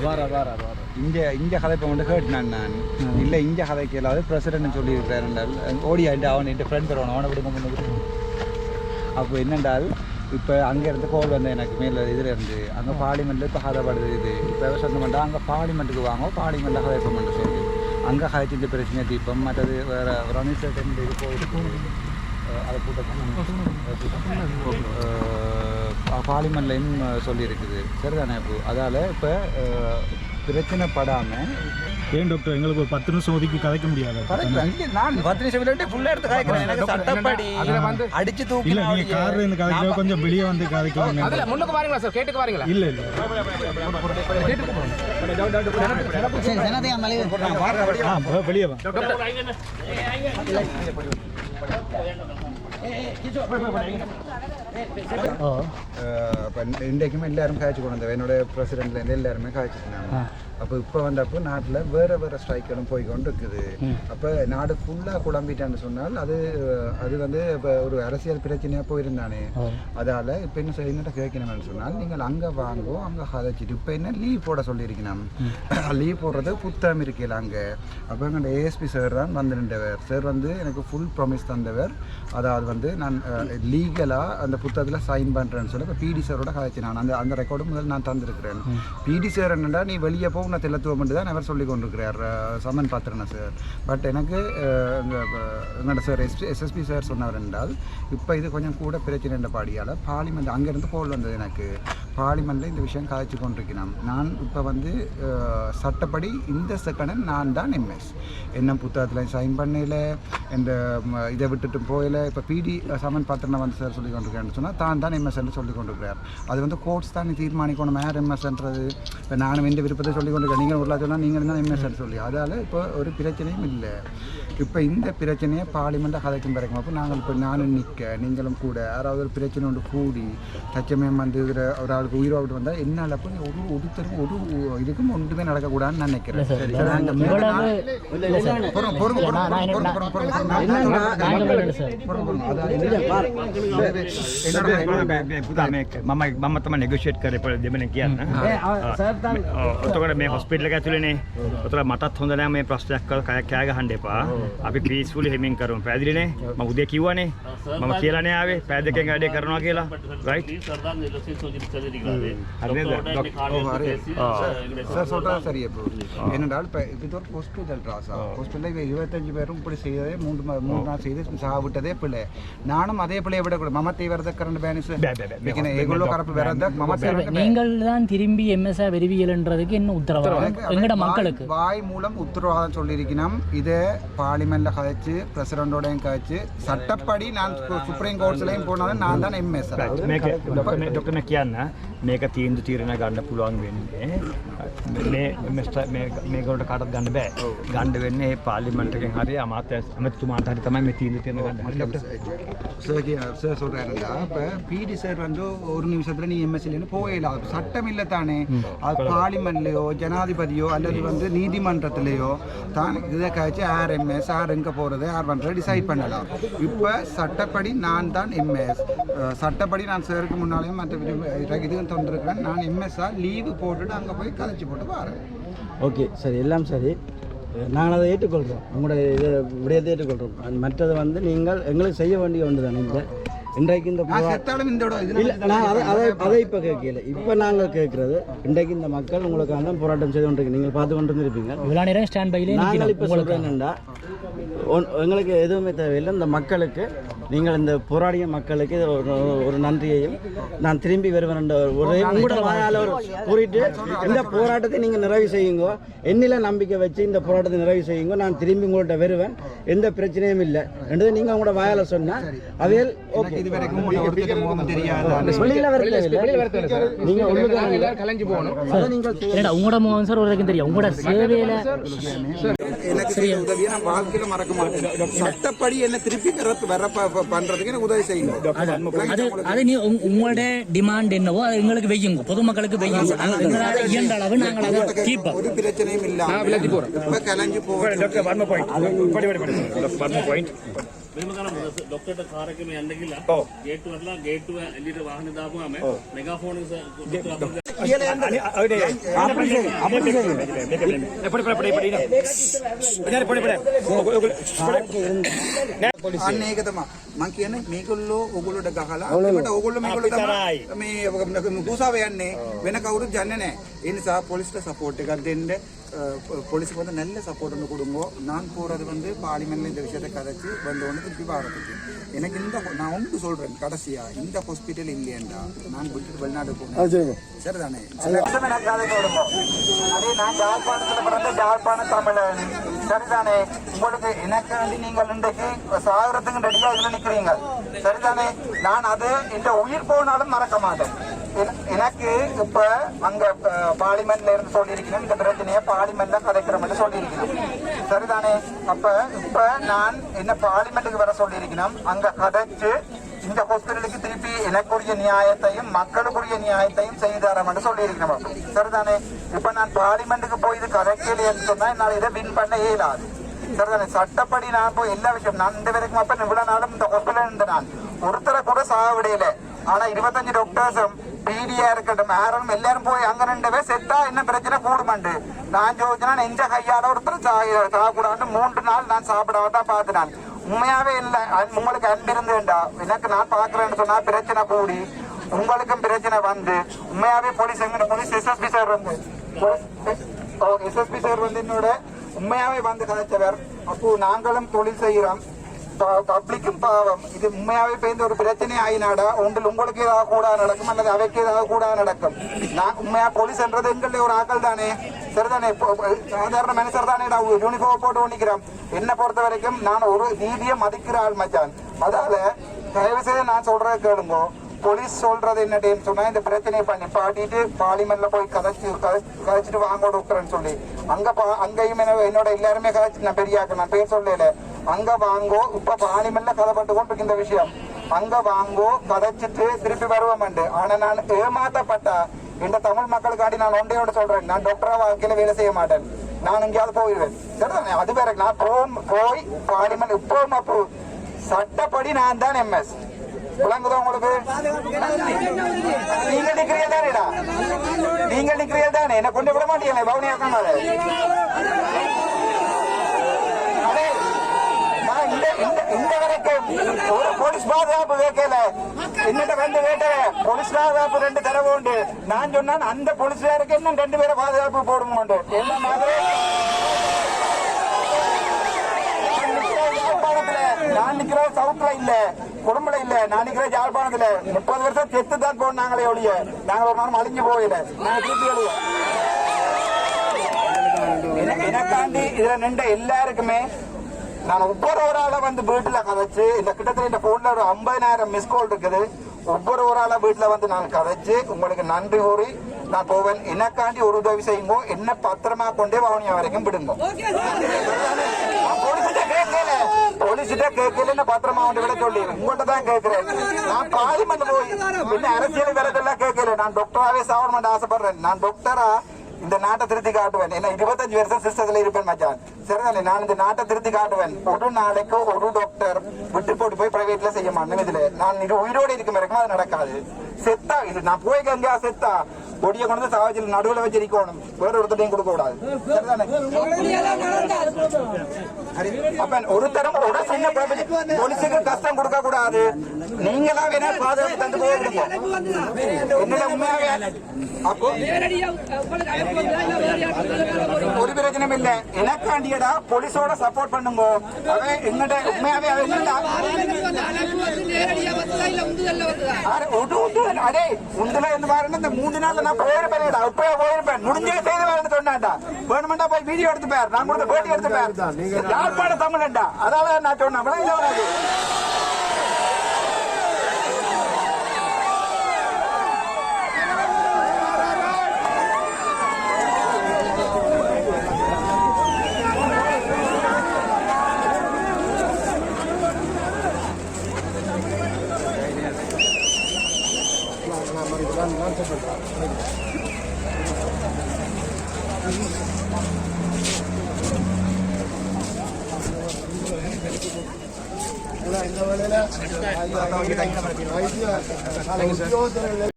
வார வார வார இங்க இங்க கதைப்பை கொண்டு கேட்டினான் நான். இல்ல இங்க கதைக்கு இல்லாத பிரசிடென்ட் சொல்லியிருக்கிறார் என்றால் ஓடி அவன் என் ஃப்ரெண்ட் வருவான் அவனை விடுங்க முன்னுக்கு அப்போ என்னென்றால் இப்போ அங்கேருந்து கோல் வந்து எனக்கு மேலே இதில் இருந்து அங்கே பார்லிமெண்ட்டில் இப்போ கதைப்படுது இது. இப்போ சொன்ன மாட்டா அங்கே பார்லிமெண்ட்டுக்கு வாங்க பார்லிமெண்ட்டில் கதைப்பம் பண்ண சொல்லி. அங்கே கதைச்சு இந்த பிரச்சனை தீபம் மற்றது வேறு ரமேஷ் இது போயிட்டு அதை கூட்டம் பார்லிமெண்ட்லையும் சொல்லியிருக்குது. சரிதானே இப்போ அதால் இப்போ பிரச்சனை படாமல் ஏன் டாக்டர்? எங்களுக்கு ஒரு பத்து நிமிஷம் ஒதுக்கி கதைக்க முடியாது? நான் பத்து நிமிஷம் விளையாட்டு ஃபுல்லாக எடுத்து காய்க்கிறேன் எனக்கு சட்டப்படி அடிச்சு தூக்கி இல்ல நீங்க கார்ல இருந்து கதைக்க கொஞ்சம் வெளியே வந்து கதைக்க அதுல முன்னுக்கு வாரீங்களா சார் கேட்டுக்கு வாரீங்களா? இல்ல இல்ல. வெளியே வா. இன்றைக்குமே எல்லாரும் காய்ச்சி கொண்டு வந்தோம் என்னோட பிரசிடென்ட்லேருந்து எல்லாருமே காய்ச்சிருந்தாங்க அப்போ இப்போ வந்தப்போ நாட்டில் வேறு வேறு ஸ்ட்ரைக்கெல்லாம் போய் கொண்டு இருக்குது அப்போ நாடு ஃபுல்லாக குழம்பிட்டான்னு சொன்னால் அது அது வந்து இப்போ ஒரு அரசியல் பிரச்சனையாக போயிருந்தானே அதால் இப்போ என்ன என்னட்ட கேட்கணும்னு சொன்னால் நீங்கள் அங்கே வாங்கோ அங்கே கதைச்சிட்டு இப்போ என்ன லீவ் போட சொல்லியிருக்கணும் லீவ் போடுறது புத்தகம் இருக்கையில் அங்கே அப்போ எங்கள் ஏஎஸ்பி சார் தான் வந்து நின்றவர் சார் வந்து எனக்கு ஃபுல் ப்ராமிஸ் தந்தவர் அதாவது வந்து நான் லீகலாக அந்த புத்தகத்தில் சைன் பண்ணுறேன்னு சொல்லி இப்போ பிடி சாரோட கதைச்சு நான் அந்த அந்த ரெக்கார்டு முதல் நான் தந்திருக்கிறேன். பிடி சார் என்னடா நீ வெளியே போ உன்னை தெல்லத்துவம் தான் அவர் சொல்லி கொண்டிருக்கிறார். சமன் பாத்திரன சார் பட் எனக்கு என்னோட சார் எஸ் எஸ்எஸ்பி சார் சொன்னவர் என்றால் இப்போ இது கொஞ்சம் கூட பிரச்சனை என்ற பாடியால். பார்லிமெண்ட் அங்கேருந்து கோல் வந்தது எனக்கு. பார்லிமெண்ட்டில் இந்த விஷயம் கதைச்சு கொண்டிருக்கிறேன் நான் இப்போ வந்து சட்டப்படி இந்த செகண்ட் நான் தான் எம்எஸ் என்ன புத்தகத்தில் சைன் பண்ணல. இந்த இதை விட்டுட்டு போயில இப்போ பிடி சமன் பாத்திரனை வந்து சார் சொல்லி கொண்டிருக்கிறேன்னு சொன்னால் தான் தான் எம்எஸ் என்று சொல்லி கொண்டிருக்கிறார் அது வந்து கோர்ட்ஸ் தான் தீர்மானிக்கணும் யார் எம்எஸ்ன்றது இப்போ நானும் இந்த விருப்பத்தை சொல்லி கொண்டிருக்கேன் நீங்கள் ஒரு சொன்னால் நீங்கள் தான் எம்எஸ் சொல்லி அதால் இப்போ ஒரு பிரச்சனையும் இல்லை இப்போ இந்த பிரச்சனையை பார்லிமெண்ட்டை கதைக்கும் பிறக்கும் அப்போ நாங்கள் இப்போ நானும் நிற்க நீங்களும் கூட யாராவது ஒரு பிரச்சனை ஒன்று கூடி தச்சமயம் வந்து இதில் ஒரு ஆளுக்கு உயிரோடு வந்தால் என்னால் அப்போ ஒரு ஒருத்தரும் ஒரு இதுக்கும் ஒன்றுமே நடக்கக்கூடாதுன்னு நான் நினைக்கிறேன் சரி, நாங்க மூணு நாள் பொறுங்க, பொறுங்க, பொறுங்க, பொறுங்க, பொறுங்க, பொறுங்க, பொறுங்க, பொறுங்க. பொறுங்க, பொறுங்க. அதாவது මම මම තම නෙගෂේට් කරප දෙමන කියන්න ඔතකට මේ හොස්පිටල ඇතුලනේ ඔතර මටත් හොඳනෑ මේ ප්‍රශ්නයක් කර කය කෑග හන්ඩපා අපි පිස්පුල හෙමින් කරුම් පැදිලිනේ ම උදේ කිව්වනේ මම කියලනේ ආවේ පැදකෙන් වැඩේ කරනවා කියලා රයිට් சார் சொல்றது சரி இப்போ என்னடால் இப்போ இது ஒரு ஹாஸ்பிட்டல் ராசா ஹாஸ்பிட்டலில் இப்போ இருபத்தஞ்சு பேரும் இப்படி செய்ததே மூன்று மா- மூணு நாள் செய்து சாவிட்டதே பிள்ளை நானும் அதே பிள்ளையை விடக்கூடாது மமத்தை வரத கரண்ட் பேனிஸ் ஏகுள்ள கரப்பு வரத மமத்தை நீங்கள் தான் திரும்பி எம்எஸ்ஆ விரிவியல்ன்றதுக்கு என்ன உத்தரவாதம் எங்கட மக்களுக்கு வாய் மூலம் உத்தரவாதம் சொல்லியிருக்கணும் இதை பார்லிமெண்ட்ல கதைச்சு பிரசிடண்டோடையும் கதைச்சு சட்டப்படி நான் சு- சுப்ரீம் கோர்ட்ஸ்லையும் போனாலும் நான் தான் எம்எஸ் මේක ඩොක්ටන කියන්න මේක තීන්දු තීරණ ගන්න පුළුවන් වෙන්නේ මේ මේකට කාටත් ගන්න බෑ ගණ්ඩ වෙන්නේ පාලිමටකින් හරි අමාත ඇමතුමාට හරි තමයි මේ තීන්දු තියන ගන්න சார் சார் சொல்கிறாருங்களா இப்போ பிடி சார் வந்து ஒரு நிமிஷத்தில் நீ எம்எஸ்சிலேன்னு போயிடலாம் சட்டம் இல்லை தானே. அது பார்லிமெண்ட்லேயோ ஜனாதிபதியோ அல்லது வந்து நீதிமன்றத்திலேயோ தான் இதை கழிச்சு யார் எம்எஸ் யார் எங்கே போகிறது யார் பண்ணுறது டிசைட் பண்ணலாம். இப்போ சட்டப்படி நான் தான் எம்எஸ் சட்டப்படி நான் சாருக்கு முன்னாலேயும் மற்ற இது- இதுவும் தந்திருக்கிறேன். நான் எம்எஸ்ஸாக லீவு போட்டுட்டு அங்கே போய் கதைச்சி போட்டு வரேன். ஓகே சரி எல்லாம் சரி. நாங்கள் அதை ஏற்றுக்கொள்கிறோம். உங்களோட இது விடயத்தை ஏற்றுக்கொள்கிறோம். மற்றது வந்து நீங்கள் எங்களுக்கு செய்ய வேண்டிய ஒன்று தானே. இந்த இன்றைக்கு இந்த நான் இல்லை அதை அதை அதை இப்போ கேட்கல. இப்போ நாங்கள் கேட்குறது இன்றைக்கு இந்த மக்கள் உங்களுக்காக போராட்டம் செய்து கொண்டிருக்கு நீங்கள் பார்த்து கொண்டு பைலே நாங்கள் இப்போ சொல்கிறேன் எங்களுக்கு எதுவுமே தேவையில்லை. இந்த மக்களுக்கு நீங்கள் இந்த போராடிய மக்களுக்கு ஒரு ஒரு நன்றியையும் நான் திரும்பி வருவேன் என்ற ஒரு உங்களோட வாயால் ஒரு கூறிட்டு இந்த போராட்டத்தை நீங்கள் நிறைவு செய்யுங்க. என்னில நம்பிக்கை வச்சு இந்த போராட்டத்தை நிறைவு செய்யுங்க. நான் திரும்பி உங்கள்கிட்ட வருவேன். எந்த பிரச்சனையும் இல்லை. என்றது நீங்கள் உங்களோட வாயால் சொன்னால் அவையில் உங்களோட முகம் சார் ஒரு தெரியும். உங்களோட சேவையில எனக்கு செய்த உதவியை நான் வாழ்க்கையில மறக்க மாட்டேன் சட்டப்படி என்ன திருப்பி வர வர ப- ப- பண்றதுக்கு எனக்கு உதவி செய்யணும் அது அது நீ உங்க- உங்களோட டிமாண்ட் என்னவோ அது எங்களுக்கு வையுங்க பொதுமக்களுக்கு வையுங்க நாங்கள் எங்களால் இயன்ற அளவு நாங்கள் அதை தீர்ப்போம் ஒரு பிரச்சனையும் இல்லாம நான் விலகி போறேன் இப்ப கலைஞ்சு போக වර්ම පොයින්් පඩි වර්ම පොයින්් මෙම කරම ඩොක්ටට කාරකම යන්න කියලා ගේට්ටුවරලා ගේට්ටුව එලිට වාහන දාපුවාම මෙගාෆෝන අන්න ඒක තමයි. මං කියන්නේ මේගොල්ලෝ ඕගොල්ලොට ගහලා ඒකට ඕගොල්ලෝ මේගොල්ලෝ තමයි මේ මුකුසාව යන්නේ වෙන කවුරුත් යන්නේ නැහැ. ඒ නිසා පොලිස්ට සපෝට් එකක් දෙන්න. போலீஸ்க்கு வந்து நல்ல சப்போர்ட் ஒன்று கொடுங்க. நான் போறது வந்து பார்லிமெண்ட்ல இந்த விஷயத்தை கதைச்சு வந்து ஒன்று திருப்பி பாரத்துக்கு எனக்கு இந்த நான் ஒன்று சொல்றேன் கடைசியா. இந்த ஹாஸ்பிட்டல் இல்லையண்டா. நான் விட்டுட்டு வெளிநாடு போனேன். சரிதானே? அதே நான் யாழ்ப்பாணத்துல பிறந்த யாழ்ப்பாண தமிழன். சரிதானே? உங்களுக்கு எனக்கு வேண்டி நீங்கள் இன்றைக்கு சாகரத்துக்கு ரெடியா இதுல நிக்கிறீங்க. சரிதானே? நான் அது இந்த உயிர் போனாலும் மறக்க மாட்டேன். எனக்கு இப்ப அங்க பார்லிமெண்ட்ல இருந்து சொல்லியிருக்கணும் இந்த பிரச்சனையை பார்லிமெண்ட்ல கதைக்கிறோம்னு சொல்லியிருக்கணும் சரிதானே? அப்ப இப்ப நான் என்ன பார்லிமெண்ட்டுக்கு வர சொல்லியிருக்கணும் அங்க கதைச்சு இந்த ஹாஸ்பிட்டலுக்கு திருப்பி எனக்குரிய நியாயத்தையும் மக்களுக்குரிய நியாயத்தையும் செய்து தரேன் சொல்லியிருக்கணும் சரிதானே? இப்ப நான் பார்லிமெண்ட்டுக்கு போய் இது கதைக்கலைன்னு சொன்னா என்னால் இதை வின் பண்ண இயலாது. சரிதானே? சட்டப்படி நான் போய் எல்லா விஷயம் நான் இந்த வரைக்கும் அப்ப இவ்வளவு நாளும் இந்த ஹாஸ்பிட்டல் இருந்த நான். ஒருத்தரை கூட சாக விடையில ஆனா இருபத்தஞ்சு டாக்டர்ஸும் பிடிஆ இருக்கட்டும். யாரும் எல்லாரும் போய் அங்க ரெண்டு பேர் செத்தா என்ன பிரச்சனை? கூடுமாண்டு. நான் ஜோதினா நெஞ்ச கையால ஒருத்தர் சாகக்கூடாது மூன்று நாள் நான் சாப்பிடாம தான் பார்த்து நான் உண்மையாவே இல்லை. அன்- உங்களுக்கு அன்பு இருந்துண்டா எனக்கு நான் பாக்குறேன்னு சொன்னா பிரச்சனை கூடி உங்களுக்கும் பிரச்சனை வந்து உண்மையாவே போலீஸ் எங்க போலீஸ் எஸ்எஸ்பி சார் வந்து. எஸ்எஸ்பி சார் வந்து என்னோட உண்மையாவே வந்து கதைச்சவர் அப்போ நாங்களும் தொழில் செய்கிறோம் பப்ளிக்கும் பாவம். இது உண்மையாவே பேருந்து ஒரு பிரச்சனை ஆயினாடா. ஒன்றில் உங்களுக்கு ஏதாவது கூட நடக்கும் அல்லது அவைக்கு ஏதாவது கூட நடக்கும். நான் உண்மையா போலீஸ் என்றது எங்களுடைய ஒரு ஆக்கள் தானே? சரிதானே? சாதாரண மனுஷர் தானே யூனிஃபார்ம் போட்டு ஒண்ணிக்கிறோம். என்ன பொறுத்த வரைக்கும் நான் ஒரு நீதியை மதிக்கிற ஆள் மச்சான். அதால தயவு செய்து நான் சொல்றதை கேளுங்க. போலீஸ் சொல்றது என்னடேன்னு சொன்னா இந்த பிரச்சனையை பண்ணி பாட்டிட்டு பார்லிமெண்ட்ல போய் கதைச்சு கதைச்சிட்டு வாங்க டாக்டர்னு சொல்லி. அங்க பா- அங்கேயும் என்னோட எல்லாருமே கதைச்சு நான் பெரியாக்க நான் பேர் சொல்லல. அங்க வாங்கோ இப்ப பார்லிமெண்ட்ல கதைப்பட்டு கொண்டு இந்த விஷயம். அங்க வாங்கோ கதைச்சிட்டு திருப்பி வருவோம் ஆனா நான் ஏமாத்தப்பட்டா இந்த தமிழ் மக்களுக்காண்டி நான் ஒன்றையோட சொல்றேன். நான் டாக்டரா வாழ்க்கையில வேலை செய்ய மாட்டேன். நான் எங்கேயாவது போயிடுவேன் சரிதானே? அது வேற நான் போய் பார்லிமெண்ட் இப்போ சட்டப்படி நான் தான் எம்எஸ் விளங்குதா உங்களுக்கு? நீங்க நிக்கிறீங்க தானேடா? நீங்க நிக்கிறீங்க தானே? என்ன கொண்டு விட மாட்டீங்களே பவனியா அதே இந்த இந்த இந்த வரைக்கும் ஒரு போலீஸ் பாதுகாப்பு கேட்கல என்னட்ட வந்து கேட்டேன் போலீஸ் பாதுகாப்பு ரெண்டு தடவை உண்டு. நான் சொன்னான் அந்த போலீஸ்காருக்கு இன்னும் ரெண்டு பேரை பாதுகாப்பு போடுவோம் என்ன மாதிரி? நான் நிக்கிற சவுத்துல இல்ல. குடும்பல இல்ல. நான் யாழ்ப்பாணத்துல முப்பது வருஷம் செத்து தான் போனாங்களே ஒழிய நாங்க ஒரு நாளும் அழிஞ்சு போகல. நாங்க திருப்பி எழுதுவோம் எனக்காண்டி இதுல நின்ற எல்லாருக்குமே நான் ஒவ்வொரு ஒரு வந்து வீட்டுல கதைச்சு இந்த கிட்டத்தட்ட இந்த போன்ல ஒரு ஐம்பதாயிரம் மிஸ் கால் இருக்குது. ஒவ்வொரு ஒரு ஆளா வீட்டுல வந்து நான் கதைச்சு உங்களுக்கு நன்றி கூறி நான் போவேன். எனக்காண்டி ஒரு உதவி செய்யுங்கோ என்ன பத்திரமா கொண்டே வவுனியா வரைக்கும் விடுங்க. நான் கேட்கலன்னு பத்திரமா வந்து விட சொல்லி உங்கள்கிட்ட தான் கேட்கிறேன். நான் பார்லிமெண்ட் போய் என்ன அரசியல் விலக்கெல்லாம் கேட்கல. நான் டாக்டராவே சாவணும் ஆசைப்படுறேன். நான் டாக்டரா இந்த நாட்டை திருத்தி காட்டுவேன். என்ன இருபத்தஞ்சு வருஷம் சிஸ்டத்துல இருப்பேன் மச்சான். சரிதானே? நான் இந்த நாட்டை திருத்தி காட்டுவேன். ஒரு நாளைக்கு ஒரு டாக்டர் விட்டு போட்டு போய் பிரைவேட்ல செய்ய மாட்டேன் இதுல. நான் இது உயிரோடு இருக்கும் வரைக்கும் அது நடக்காது. செத்தா இது நான் போய் எங்கேயா செத்தா கொடியை கொண்டு வந்து சாவச்சில் நடுவில் வச்சு நிற்கணும் வேற ஒருத்தரையும் கொடுக்க கூடாது. அப்ப ஒரு தரம் ஒரு சின்ன போலீஸுக்கு கஷ்டம் கொடுக்க கூடாது. நீங்களா வேணா பாதுகாப்பு தந்து போயிருக்கோம் கொடுப்போம் உண்மையாக அப்போ ஒரு பிரச்சனையும் இல்ல எனக்காண்டியடா போலீஸோட சப்போர்ட் பண்ணுங்க அவன் எங்கட உண்மையாவே அவன் என்னடா அடே உண்டுல இருந்து பாருங்க இந்த மூணு நாள்ல நான் போயிருப்பேன் இப்பவே போயிருப்பேன் முடிஞ்சே செய்து வரேன்னு சொன்னான்டா வேணுமெண்டா போய் வீடியோ எடுத்து பேர் நான் கொடுத்த பேட்டி எடுத்து பேர் யாழ்ப்பாண தமிழன்டா அதால நான் சொன்னேன் விளங்கல வராது இந்த வேலையில உத்தியோகத்தர்கள்